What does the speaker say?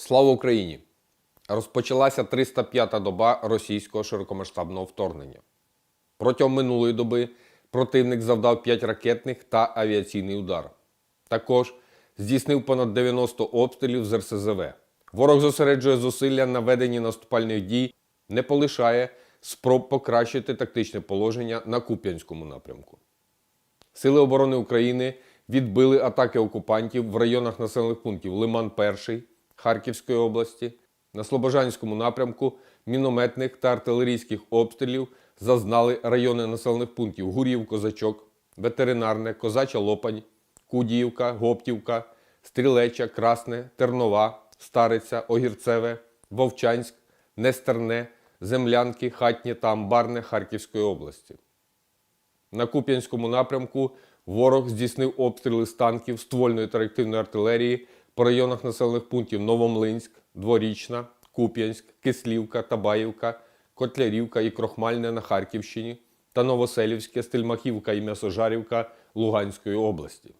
Слава Україні! Розпочалася 305-та доба російського широкомасштабного вторгнення. Протягом минулої доби противник завдав 5 ракетних та авіаційний удар. Також здійснив понад 90 обстрілів з РСЗВ. Ворог зосереджує зусилля на веденні наступальних дій, не полишає спроб покращити тактичне положення на Куп'янському напрямку. Сили оборони України відбили атаки окупантів в районах населених пунктів Лиман 1 Харківської області. На Слобожанському напрямку мінометних та артилерійських обстрілів зазнали райони населених пунктів Гур'їв, Козачок, Ветеринарне, Козача Лопань, Кудіївка, Гоптівка, Стрілеча, Красне, Тернова, Стариця, Огірцеве, Вовчанськ, Нестерне, Землянки, Хатнє та Амбарне Харківської області. На Куп'янському напрямку ворог здійснив обстріли з танків ствольної та реактивної артилерії по районах населених пунктів Новомлинськ, Дворічна, Куп'янськ, Кислівка, Табаївка, Котлярівка і Крохмальне на Харківщині та Новоселівське, Стельмахівка і М'ясожарівка Луганської області.